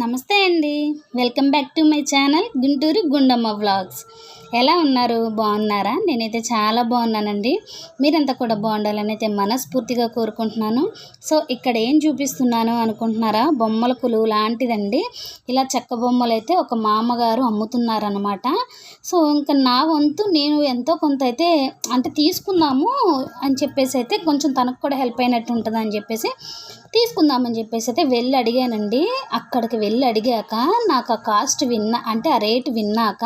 నమస్తే అండి. Welcome back to my channel Guntur Gundamma vlogs. ఎలా ఉన్నారు? బాగున్నారా? నేనైతే చాలా బాగున్నానండి. మీరంతా కూడా బాగుండాలని అయితే మనస్ఫూర్తిగా కోరుకుంటున్నాను. సో ఇక్కడ ఏం చూపిస్తున్నాను అనుకుంటున్నారా? బొమ్మల కులువు లాంటిదండి. ఇలా చెక్క బొమ్మలు అయితే ఒక మామగారు అమ్ముతున్నారనమాట సో ఇంకా నా వంతు నేను ఎంతో కొంత అయితే అంటే తీసుకుందాము అని చెప్పేసి అయితే కొంచెం తనకు కూడా హెల్ప్ అయినట్టు ఉంటుంది అని చెప్పేసి తీసుకుందామని చెప్పేసి అయితే వెళ్ళి అడిగానండి. అక్కడికి వెళ్ళి అడిగాక నాకు ఆ కాస్ట్ విన్నా అంటే ఆ రేట్ విన్నాక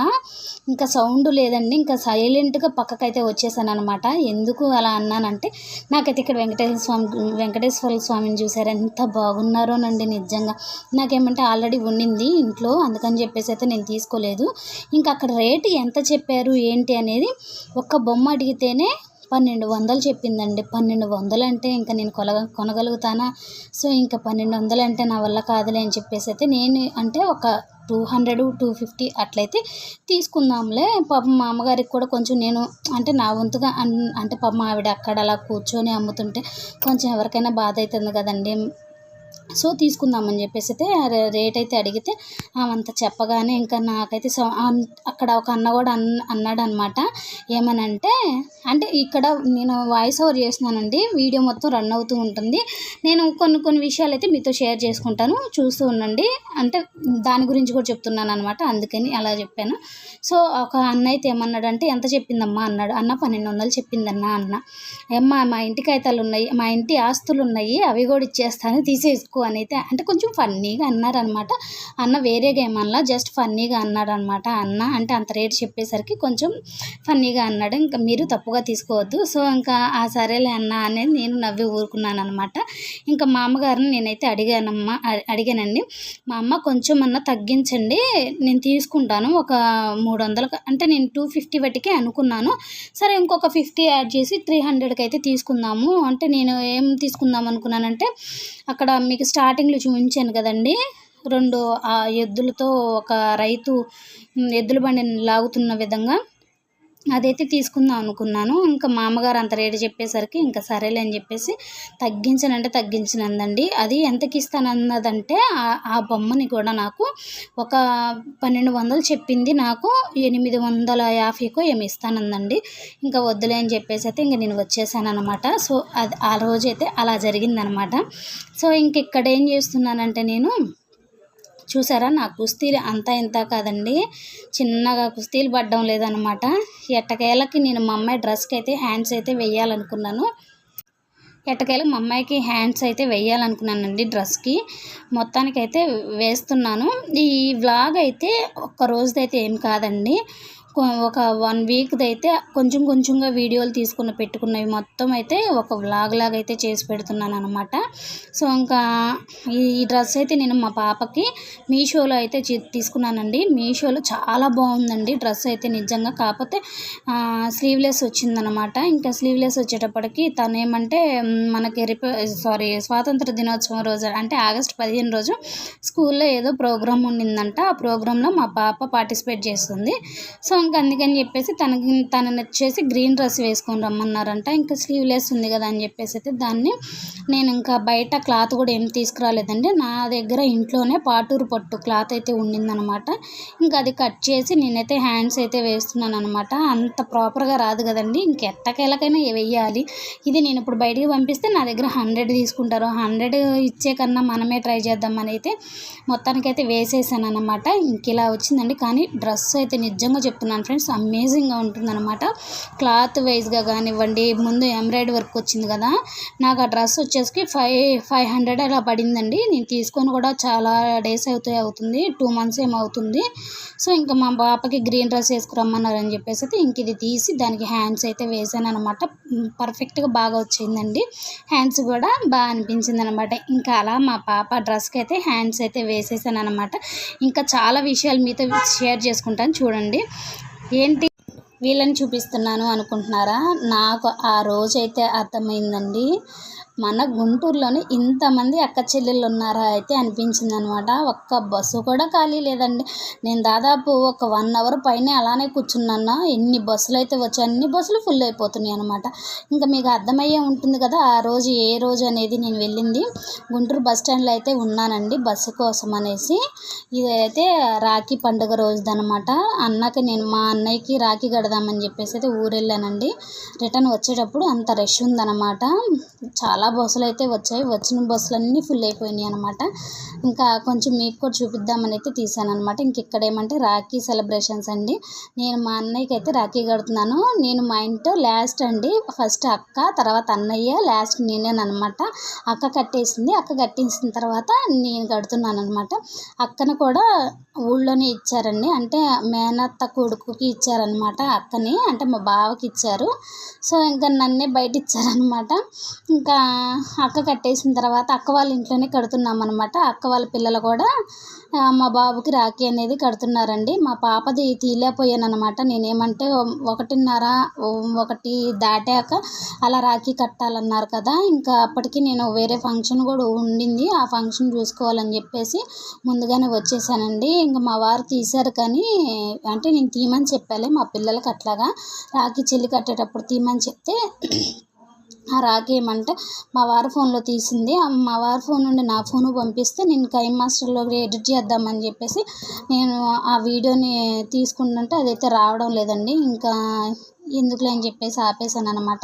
ఇంకా సౌండ్ లేదండి ఇంకా సైలెంట్గా పక్కకైతే వచ్చేసాను అనమాట ఎందుకు అలా అన్నానంటే నాకైతే ఇక్కడ వెంకటేశ్వర స్వామి వెంకటేశ్వర స్వామిని చూసారు. ఎంత బాగున్నారోనండి నిజంగా. నాకేమంటే ఆల్రెడీ ఉండింది ఇంట్లో అందుకని చెప్పేసి అయితే నేను తీసుకోలేదు. ఇంకా అక్కడ రేటు ఎంత చెప్పారు ఏంటి అనేది ఒక్క బొమ్మ అడిగితేనే పన్నెండు వందలు చెప్పిందండి. పన్నెండు వందలు అంటే ఇంకా నేను కొనగ కొనగలుగుతానా? సో ఇంకా పన్నెండు వందలు అంటే నా వల్ల కాదులే అని చెప్పేసి అయితే నేను అంటే ఒక టూ హండ్రెడ్ టూ ఫిఫ్టీ అట్లయితే తీసుకుందాంలే. పాపం మా అమ్మగారికి కూడా కొంచెం నేను అంటే నా వంతుగా అన్- అంటే పాపం ఆవిడ అక్కడ అలా కూర్చొని అమ్ముతుంటే కొంచెం ఎవరికైనా బాధ అవుతుంది కదండి. సో తీసుకుందామని చెప్పేసి అయితే రేట్ అయితే అడిగితే ఆమంత చెప్పగానే ఇంకా నాకైతే సో అక్కడ ఒక అన్న కూడా అన్ అన్నాడు అనమాట ఏమనంటే అంటే ఇక్కడ నేను వాయిస్ ఓవర్ చేస్తున్నానండి వీడియో మొత్తం రన్ అవుతూ ఉంటుంది. నేను కొన్ని కొన్ని విషయాలు అయితే మీతో షేర్ చేసుకుంటాను చూస్తూ ఉండండి. అంటే దాని గురించి కూడా చెప్తున్నాను అనమాట అందుకని అలా చెప్పాను. సో ఒక అన్న అయితే ఏమన్నాడంటే ఎంత చెప్పిందమ్మా? అన్నాడు. అన్న పన్నెండు వందలు చెప్పిందన్న అన్న. ఏమ్మా మా ఇంటి కాగితాలు ఉన్నాయి మా ఇంటి ఆస్తులు ఉన్నాయి అవి కూడా ఇచ్చేస్తాను తీసేసుకో అని అయితే అంటే కొంచెం ఫన్నీగా అన్నారనమాట. అన్న వేరేగా ఏమన్నా జస్ట్ ఫన్నీగా అన్నాడనమాట అన్న. అంటే అంత రేట్ చెప్పేసరికి కొంచెం ఫన్నీగా అన్నాడు. ఇంకా మీరు తప్పుగా తీసుకోవద్దు. సో ఇంకా ఆ సరేలే అన్న అనేది నేను నవ్వి ఊరుకున్నాను అనమాట ఇంకా మా అమ్మగారిని నేనైతే అడిగానమ్మా అడిగానండి. మా అమ్మ కొంచెం అన్న తగ్గించండి నేను తీసుకుంటాను. ఒక మూడు వందలకు అంటే నేను టూ ఫిఫ్టీ బట్టికే అనుకున్నాను. సరే ఇంకొక ఫిఫ్టీ యాడ్ చేసి త్రీ హండ్రెడ్కి అయితే తీసుకుందాము. అంటే నేను ఏం తీసుకుందాం అనుకున్నానంటే అక్కడ మీకు స్టార్టింగ్లో చూపించాను కదండి. రెండు ఆ ఎద్దులతో ఒక రైతు ఎద్దుల బండిని లాగుతున్న విధంగా అదైతే తీసుకుందాం అనుకున్నాను. ఇంకా మామగారు అంత రేటు చెప్పేసరికి ఇంకా సరేలే అని చెప్పేసి తగ్గించనంటే తగ్గించినందండి. అది ఎంతకి ఇస్తానన్నదంటే ఆ- ఆ బొమ్మని కూడా నాకు ఒక పన్నెండు వందలు చెప్పింది నాకు ఎనిమిది వందల యాభైకో ఏమి ఇస్తానందండి. ఇంకా వద్దులే అని చెప్పేసి అయితే ఇంక నేను వచ్చేసాను అనమాట సో అది ఆ రోజైతే అలా జరిగిందనమాట సో ఇంక ఇక్కడ ఏం చేస్తున్నానంటే నేను చూసారా? నా కుస్తీలు అంతా ఇంత కాదండి. చిన్నగా కుస్తీలు పడ్డం లేదనమాట ఎట్టకేళ్ళకి నేను మా అమ్మాయి డ్రెస్కి అయితే హ్యాండ్స్ అయితే వేయాలనుకున్నాను ఎట్టకేళ్ళకి మా అమ్మాయికి హ్యాండ్స్ అయితే వేయాలనుకున్నానండి డ్రెస్కి. మొత్తానికి అయితే వేస్తున్నాను. ఈ వ్లాగ్ అయితే ఒక్క రోజుదైతే ఏం కాదండి. ఒక వన్ వీక్ది అయితే కొంచెం కొంచెంగా వీడియోలు తీసుకుని పెట్టుకున్నవి మొత్తం అయితే ఒక వ్లాగ్ లాగా అయితే చేసి పెడుతున్నాను అనమాట సో ఇంకా ఈ ఈ డ్రెస్ అయితే నేను మా పాపకి మీషోలో అయితే తీసుకున్నానండి. మీషోలో చాలా బాగుందండి డ్రెస్ అయితే నిజంగా. కాకపోతే స్లీవ్లెస్ వచ్చిందనమాట ఇంకా స్లీవ్లెస్ వచ్చేటప్పటికి తను ఏమంటే మనకి రిప సారీ స్వాతంత్ర దినోత్సవం రోజు అంటే ఆగస్ట్ పదిహేను రోజు స్కూల్లో ఏదో ప్రోగ్రామ్ ఉండిందంట. ఆ ప్రోగ్రాంలో మా పాప పార్టిసిపేట్ చేస్తుంది. సో ఇంకా అందుకని చెప్పేసి తనకి తనని వచ్చేసి గ్రీన్ డ్రెస్ వేసుకొని రమ్మన్నారంట. ఇంకా స్లీవ్లెస్ ఉంది కదా అని చెప్పేసి అయితే దాన్ని నేను ఇంకా బయట క్లాత్ కూడా ఏం తీసుకురాలేదండి. నా దగ్గర ఇంట్లోనే పాటూరు పట్టు క్లాత్ అయితే ఉండిందనమాట. ఇంకా అది కట్ చేసి నేనైతే హ్యాండ్స్ అయితే వేస్తున్నాను అనమాట అంత ప్రాపర్గా రాదు కదండి. ఇంకెట్టకేలకైనా వెయ్యాలి ఇది నేను ఇప్పుడు బయటికి పంపిస్తే నా దగ్గర హండ్రెడ్ తీసుకుంటారు. హండ్రెడ్ ఇచ్చే కన్నా మనమే ట్రై చేద్దామని అయితే మొత్తానికైతే వేసేసాను అనమాట ఇంక ఇలా వచ్చిందండి. కానీ డ్రెస్ అయితే నిజంగా చెప్తున్నాను. ఫ్రెండ్స్. అమేజింగ్గా ఉంటుందన్నమాట. క్లాత్ వైజ్గా కానివ్వండి ముందు ఎంబ్రాయిడరీ వర్క్ వచ్చింది కదా నాకు ఆ డ్రెస్ వచ్చేసి ఫైవ్ ఫైవ్ హండ్రెడ్ అలా పడిందండి. నేను తీసుకొని కూడా చాలా డేస్ అవుతాయి అవుతుంది టూ మంత్స్ ఏమవుతుంది అవుతుంది. సో ఇంకా మా పాపకి గ్రీన్ డ్రెస్ వేసుకురమ్మన్నారు అని చెప్పేసి అయితే ఇంక ఇది తీసి దానికి హ్యాండ్స్ అయితే వేసాను అనమాట పర్ఫెక్ట్గా బాగా వచ్చిందండి. హ్యాండ్స్ కూడా బాగా అనిపించింది అనమాట ఇంకా అలా మా పాప డ్రెస్కి అయితే హ్యాండ్స్ అయితే వేసేసాను అనమాట ఇంకా చాలా విషయాలు మీతో షేర్ చేసుకుంటాను చూడండి. ఏంటి వీళ్ళని చూపిస్తున్నాను అనుకుంటున్నారా? నాకు ఆ రోజైతే అర్థమైందండి. మన గుంటూరులోనే ఇంతమంది అక్క చెల్లెళ్ళు ఉన్నారా అయితే అనిపించింది అనమాట ఒక్క బస్సు కూడా ఖాళీ లేదండి. నేను దాదాపు ఒక వన్ అవర్ పైన అలానే కూర్చున్నాను. ఎన్ని బస్సులు అయితే వచ్చాయి అన్ని బస్సులు ఫుల్ అయిపోతున్నాయి అనమాట. ఇంకా మీకు అర్థమయ్యే ఉంటుంది కదా ఆ రోజు ఏ రోజు అనేది నేను వెళ్ళింది. గుంటూరు బస్ స్టాండ్లో అయితే ఉన్నానండి బస్సు కోసం అనేసి. ఇదైతే రాఖీ పండుగ రోజుదనమాట. అన్నకి నేను మా అన్నయ్యకి రాఖీ కడదామని చెప్పేసి అయితే ఊరెళ్ళానండి. రిటర్న్ వచ్చేటప్పుడు అంత రష్ ఉందన్నమాట చాలా బస్సులు అయితే వచ్చాయి. వచ్చిన బస్సులు అన్నీ ఫుల్ అయిపోయినాయి అనమాట ఇంకా కొంచెం మీకు కూడా చూపిద్దామని అయితే తీసాను అనమాట ఇంక ఇక్కడ ఏమంటే రాఖీ సెలబ్రేషన్స్ అండి. నేను మా అన్నయ్యకి అయితే రాఖీ కడుతున్నాను. నేను మా ఇంట్లో లాస్ట్ అండి. ఫస్ట్ అక్క తర్వాత అన్నయ్య లాస్ట్ నేనేనమాట అక్క కట్టేసింది. అక్క కట్టేసిన తర్వాత నేను కడుతున్నాను అనమాట అక్కను కూడా ఊళ్ళోనే ఇచ్చారండి. అంటే మేనత్త కొడుకుకి ఇచ్చారనమాట అక్కని. అంటే మా బావకి ఇచ్చారు. సో ఇంకా నన్నే బయట ఇచ్చారనమాట ఇంకా అక్క కట్టేసిన తర్వాత అక్క వాళ్ళ ఇంట్లోనే కడుతున్నాం అనమాట అక్క వాళ్ళ పిల్లలు కూడా మా బాబుకి రాఖీ అనేది కడుతున్నారండి. మా పాపది తీయలేకపోయాను అనమాట నేనేమంటే ఒకటిన్నర ఒకటి దాటాక అలా రాఖీ కట్టాలన్నారు కదా. ఇంకా అప్పటికి నేను వేరే ఫంక్షన్ కూడా ఉండింది. ఆ ఫంక్షన్ చూసుకోవాలని చెప్పేసి ముందుగానే వచ్చేసానండి. ఇంకా మా వారు తీశారు కానీ అంటే నేను తీయమని చెప్పాలి మా పిల్లలకి అట్లాగా రాఖీ చెల్లి కట్టేటప్పుడు తీయమని చెప్తే ఆ రాఖీ ఏమంటే మా వారి ఫోన్లో తీసింది. మా వారి ఫోన్ నుండి నా ఫోను పంపిస్తే నేను కైమ్ మాస్టర్లో ఎడిట్ చేద్దామని చెప్పేసి నేను ఆ వీడియోని తీసుకుంటుంటే అదైతే రావడం లేదండి. ఇంకా ఎందుకులే అని చెప్పేసి ఆపేసాను అనమాట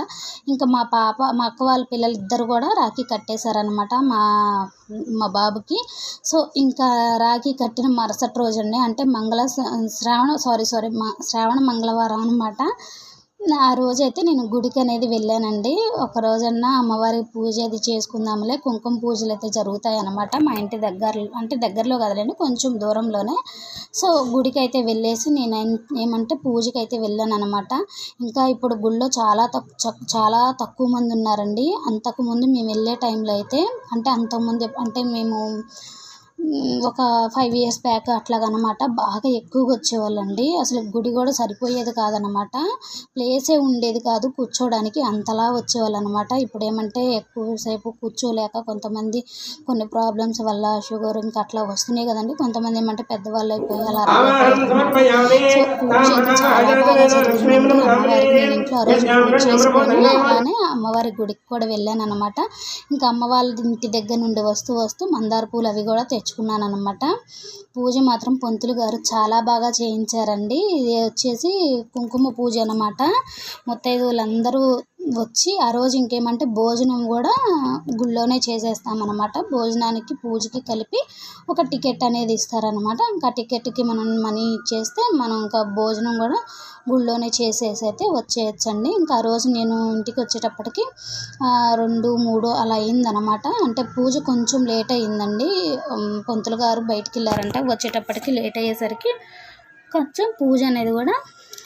ఇంకా మా పాప మా అక్క వాళ్ళ పిల్లలు ఇద్దరు కూడా రాఖీ కట్టేశారనమాట మా మా బాబుకి. సో ఇంకా రాఖీ కట్టిన మరుసటి రోజండి. అంటే మంగళ శ్రావణ సారీ సారీ మా శ్రావణ మంగళవారం అనమాట ఆ రోజైతే నేను గుడికి అనేది వెళ్ళానండి. ఒక రోజన్నా అమ్మవారికి పూజ అది చేసుకుందాంలే కుంకుమ పూజలు అయితే జరుగుతాయి అన్నమాట మా ఇంటి దగ్గర అంటే దగ్గరలో కదలండి కొంచెం దూరంలోనే. సో గుడికి అయితే వెళ్ళేసి నేను ఏమంటే పూజకి అయితే వెళ్ళాను అనమాట ఇంకా ఇప్పుడు గుళ్ళో చాలా తక్కువ చాలా తక్కువ మంది ఉన్నారండి. అంతకుముందు మేము వెళ్ళే టైంలో అయితే అంటే అంతకుముందు అంటే మేము ఒక ఫైవ్ ఇయర్స్ బ్యాక్ అట్లాగనమాట. బాగా ఎక్కువగా వచ్చేవాళ్ళండి. అసలు గుడి కూడా సరిపోయేది కాదనమాట. ప్లేసే ఉండేది కాదు కూర్చోవడానికి. అంతలా వచ్చేవాళ్ళు అనమాట ఇప్పుడు ఏమంటే ఎక్కువసేపు కూర్చోలేక కొంతమంది కొన్ని ప్రాబ్లమ్స్ వల్ల షుగర్ ఇంకా అట్లా వస్తున్నాయి కదండి. కొంతమంది ఏమంటే పెద్దవాళ్ళు అయిపోయి అలా ఇంట్లో ఆ రోజు పూజ చేసుకొని అలానే అమ్మవారి గుడికి కూడా వెళ్ళాను అనమాట ఇంకా అమ్మ వాళ్ళ ఇంటి దగ్గర నుండి వస్తూ వస్తూ మందార పూలు అవి కూడా నేర్చుకున్నాను అనమాట పూజ మాత్రం పంతులు గారు చాలా బాగా చేయించారండి. ఇది వచ్చేసి కుంకుమ పూజ అనమాట ముత్తైదువులందరూ వచ్చి ఆ రోజు ఇంకేమంటే భోజనం కూడా గుళ్ళోనే చేసేస్తామన్నమాట. భోజనానికి పూజకి కలిపి ఒక టికెట్ అనేది ఇస్తారనమాట ఇంకా టికెట్కి మనం మనీ ఇచ్చేస్తే మనం ఇంకా భోజనం కూడా గుళ్ళోనే చేసేసి అయితే వచ్చేయచ్చండి. ఇంకా ఆ రోజు నేను ఇంటికి వచ్చేటప్పటికి రెండు మూడు అలా అయిందనమాట అంటే పూజ కొంచెం లేట్ అయిందండి. పొంతులు గారు బయటికి వెళ్ళారంట. వచ్చేటప్పటికి లేట్ అయ్యేసరికి కొంచెం పూజ అనేది కూడా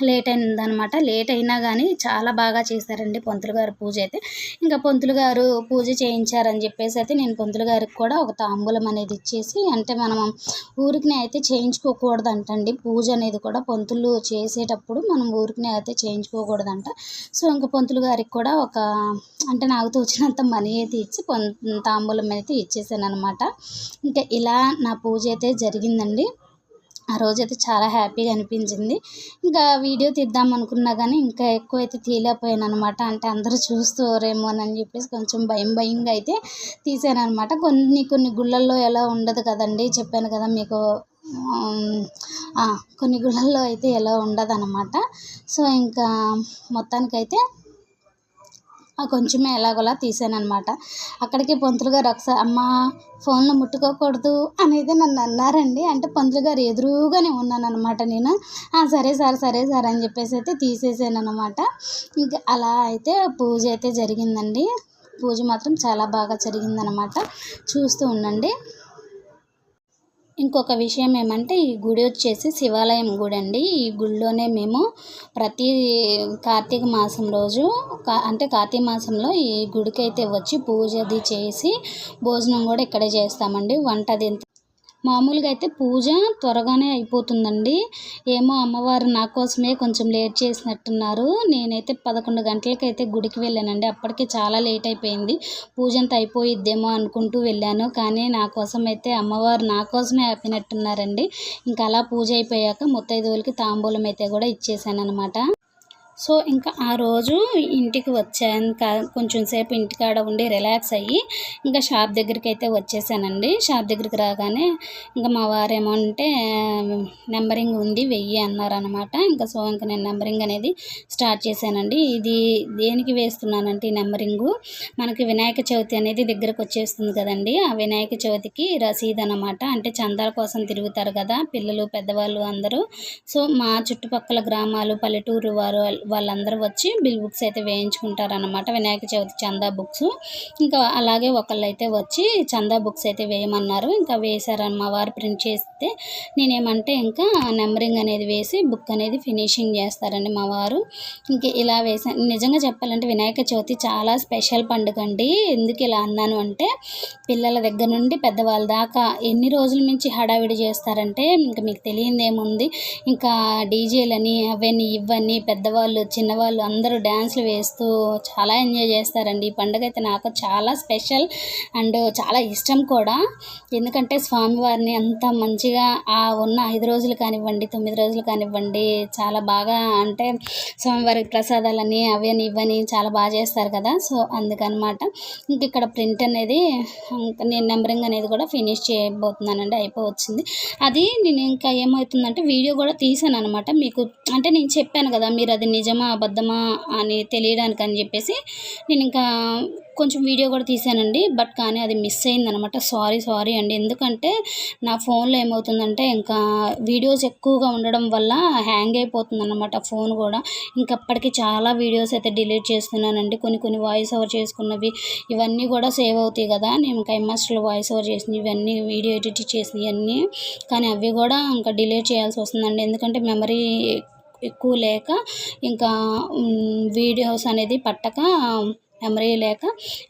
లేట్ అయిందనమాట లేట్ అయినా కానీ చాలా బాగా చేశారండి పంతులు గారు పూజ అయితే. ఇంకా పంతులు గారు పూజ చేయించారని చెప్పేసి అయితే నేను పంతులు గారికి కూడా ఒక తాంబూలం అనేది ఇచ్చేసి అంటే మనం ఊరికినే అయితే చేయించుకోకూడదు అంటండి పూజ అనేది కూడా పంతులు చేసేటప్పుడు మనం ఊరికి అయితే చేయించుకోకూడదంట. సో ఇంకా పంతులు గారికి కూడా ఒక అంటే నాకు తోచినంత మనీ అయితే ఇచ్చి పం తాంబూలం అయితే ఇచ్చేసాను అనమాట ఇంకా ఇలా నా పూజ అయితే జరిగిందండి. ఆ రోజైతే చాలా హ్యాపీగా అనిపించింది. ఇంకా వీడియో తీద్దాం అనుకున్నా కానీ ఇంకా ఎక్కువ అయితే తీయలేకపోయాను అనమాట అంటే అందరూ చూస్తారేమో అని చెప్పేసి కొంచెం భయం భయంగా అయితే తీసాను అనమాట కొన్ని కొన్ని గుళ్ళల్లో ఎలా ఉండదు కదండి చెప్పాను కదా మీకు. కొన్ని గుళ్ళల్లో అయితే ఎలా ఉండదు అనమాట సో ఇంకా మొత్తానికైతే ఆ కొంచెమే ఎలాగోలా తీసాను అనమాట అక్కడికి పంతులు గారు ఒకసారి అమ్మ ఫోన్లో ముట్టుకోకూడదు అనేది నన్ను అన్నారండి. అంటే పంతులు గారు ఎదురుగానే ఉన్నానమాట నేను. సరే సార్ సరే సార్ అని చెప్పేసి అయితే తీసేసాను అనమాట ఇంకా అలా అయితే పూజ అయితే జరిగిందండి. పూజ మాత్రం చాలా బాగా జరిగిందనమాట చూస్తూ ఉండండి. ఇంకొక విషయం ఏమంటే ఈ గుడి వచ్చేసి శివాలయం గుడి అండి. ఈ గుడిలోనే మేము ప్రతి కార్తీక మాసం రోజు కా- అంటే కార్తీక మాసంలో ఈ గుడికి అయితే వచ్చి పూజ అది చేసి భోజనం కూడా ఇక్కడే చేస్తామండి. వంట అది మామూలుగా అయితే పూజ త్వరగానే అయిపోతుందండి. ఏమో అమ్మవారు నా కోసమే కొంచెం లేట్ చేసినట్టున్నారు. నేనైతే పదకొండు గంటలకైతే గుడికి వెళ్ళానండి. అప్పటికే చాలా లేట్ అయిపోయింది. పూజ అంతా అయిపోయిద్దేమో అనుకుంటూ వెళ్ళాను. కానీ నా కోసం అయితే అమ్మవారు నా కోసమే ఆపినట్టున్నారండి. ఇంకా అలా పూజ అయిపోయాక ముత్తైదువులకి తాంబూలం అయితే కూడా ఇచ్చేసాను అనమాట సో ఇంకా ఆ రోజు ఇంటికి వచ్చాను. ఇంకా కొంచెం సేపు ఇంటికాడ ఉండి రిలాక్స్ అయ్యి ఇంకా షాప్ దగ్గరికి అయితే వచ్చేసానండి. షాప్ దగ్గరికి రాగానే ఇంకా మా వారేమో అంటే నెంబరింగ్ ఉంది వెయ్యి అన్నారనమాట ఇంకా సో ఇంకా నేను నెంబరింగ్ అనేది స్టార్ట్ చేశానండి. ఇది దేనికి వేస్తున్నానంటే ఈ నెంబరింగు మనకి వినాయక చవితి అనేది దగ్గరకు వచ్చేస్తుంది కదండి. ఆ వినాయక చవితికి రసీదు అనమాట అంటే చందాల కోసం తిరుగుతారు కదా పిల్లలు పెద్దవాళ్ళు అందరూ. సో మా చుట్టుపక్కల గ్రామాలు పల్లెటూరు వారు వాళ్ళందరూ వచ్చి బిల్ బుక్స్ అయితే వేయించుకుంటారనమాట వినాయక చవితి చందా బుక్స్. ఇంకా అలాగే ఒకళ్ళు అయితే వచ్చి చందా బుక్స్ అయితే వేయమన్నారు. ఇంకా వేశారని మా వారు ప్రింట్ చేస్తే నేనేమంటే ఇంకా నెంబరింగ్ అనేది వేసి బుక్ అనేది ఫినిషింగ్ చేస్తారండి మా వారు. ఇంక ఇలా వేసాను నిజంగా చెప్పాలంటే వినాయక చవితి చాలా స్పెషల్ పండుగ అండి. ఎందుకు ఇలా అన్నాను అంటే పిల్లల దగ్గర నుండి పెద్దవాళ్ళ దాకా ఎన్ని రోజుల నుంచి హడావిడి చేస్తారంటే ఇంకా మీకు తెలియదేముంది. ఇంకా డీజేలని అవన్నీ ఇవన్నీ పెద్దవాళ్ళు చిన్నవాళ్ళు అందరూ డ్యాన్స్లు వేస్తూ చాలా ఎంజాయ్ చేస్తారండి. ఈ పండుగ అయితే నాకు చాలా స్పెషల్ అండ్ చాలా ఇష్టం కూడా. ఎందుకంటే స్వామివారిని అంత మంచిగా ఆ ఉన్న ఐదు రోజులు కానివ్వండి తొమ్మిది రోజులు కానివ్వండి చాలా బాగా అంటే స్వామివారికి ప్రసాదాలని అవని ఇవని చాలా బాగా చేస్తారు కదా. సో అందుకనమాట. ఇంక ఇక్కడ ప్రింట్ అనేది నేను నెంబరింగ్ అనేది కూడా ఫినిష్ చేయబోతున్నానండి అయిపోవచ్చింది. అది నేను ఇంకా ఏమవుతుందంటే వీడియో కూడా తీసాను అనమాట మీకు అంటే నేను చెప్పాను కదా మీరు అది నిజమా అబద్ధమా అని తెలియడానికి అని చెప్పేసి నేను ఇంకా కొంచెం వీడియో కూడా తీసానండి బట్ కానీ అది మిస్ అయిందనమాట. సారీ సారీ అండి. ఎందుకంటే నా ఫోన్లో ఏమవుతుందంటే ఇంకా వీడియోస్ ఎక్కువగా ఉండడం వల్ల హ్యాంగ్ అయిపోతుంది అనమాట ఫోన్ కూడా. ఇంకప్పటికి చాలా వీడియోస్ అయితే డిలీట్ చేస్తున్నానండి. కొన్ని కొన్ని వాయిస్ ఓవర్ చేసుకున్నవి ఇవన్నీ కూడా సేవ్ అవుతాయి కదా. నేను ఇంకా ఎంఎస్లో వాయిస్ ఓవర్ చేసినవి ఇవన్నీ వీడియో ఎడిట్ చేసినవి అన్నీ. కానీ అవి కూడా ఇంకా డిలీట్ చేయాల్సి వస్తుందండి. ఎందుకంటే మెమరీ ఎక్కువ లేక ఇంకా వీడియోస్ అనేది పట్టక మెమరీ లేక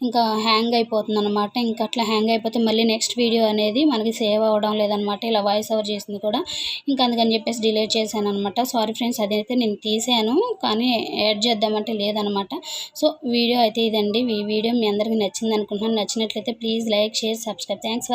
ఇంకా హ్యాంగ్ అయిపోతుంది అనమాట ఇంకా అట్లా హ్యాంగ్ అయిపోతే మళ్ళీ నెక్స్ట్ వీడియో అనేది మనకి సేవ్ అవ్వడం లేదనమాట ఇలా వాయిస్ ఓవర్ చేసింది కూడా. ఇంకా అందుకని చెప్పేసి డిలీట్ చేశాను అనమాట సారీ ఫ్రెండ్స్ అదైతే నేను తీసాను కానీ యాడ్ చేద్దామంటే లేదనమాట సో వీడియో అయితే ఇదండి. ఈ వీడియో మీ అందరికీ నచ్చింది అనుకుంటున్నాను. నచ్చినట్లయితే please like share subscribe thanks